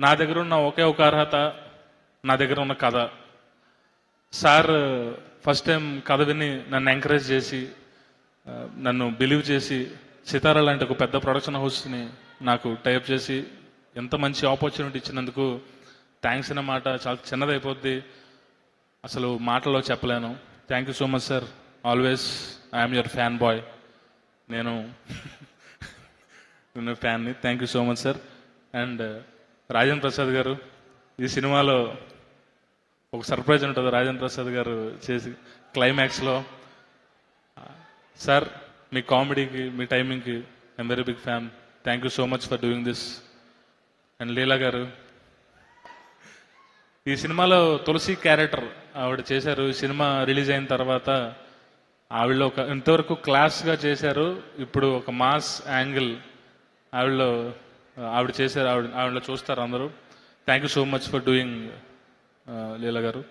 నా దగ్గర ఉన్న ఒకే ఒక అర్హత నా దగ్గర ఉన్న కథ. సార్ ఫస్ట్ టైం కథ విని నన్ను ఎంకరేజ్ చేసి నన్ను బిలీవ్ చేసి సితారా లాంటి ఒక పెద్ద ప్రొడక్షన్ హౌస్ని నాకు టైప్ చేసి ఎంత మంచి ఆపర్చునిటీ ఇచ్చినందుకు థ్యాంక్స్ అనే మాట చాలా చిన్నదైపోద్ది అసలు మాటల్లో చెప్పలేను. Thank you so much sir always I'm your fan boy నేను నేను ఫ్యాన్ని thank you so much sir and Rajendra Prasad garu. ఈ సినిమాలో ఒక సర్ప్రైజ్ ఉంటుంది రాజేంద్ర ప్రసాద్ గారు చేసి క్లైమాక్స్లో సార్ మీ కామెడీకి మీ టైమింగ్కి I'm very big fan thank you so much for doing this and Leela garu ఈ సినిమాలో తులసి క్యారెక్టర్ ఆవిడ చేశారు. ఈ సినిమా రిలీజ్ అయిన తర్వాత ఆవిడ ఒక ఇంతవరకు క్లాస్గా చేశారు. ఇప్పుడు ఒక మాస్ యాంగిల్ ఆవిడలో ఆవిడ చేశారు ఆవిడ ఆవిడలో చూస్తారు అందరూ. Thank you so much for doing Leela garu.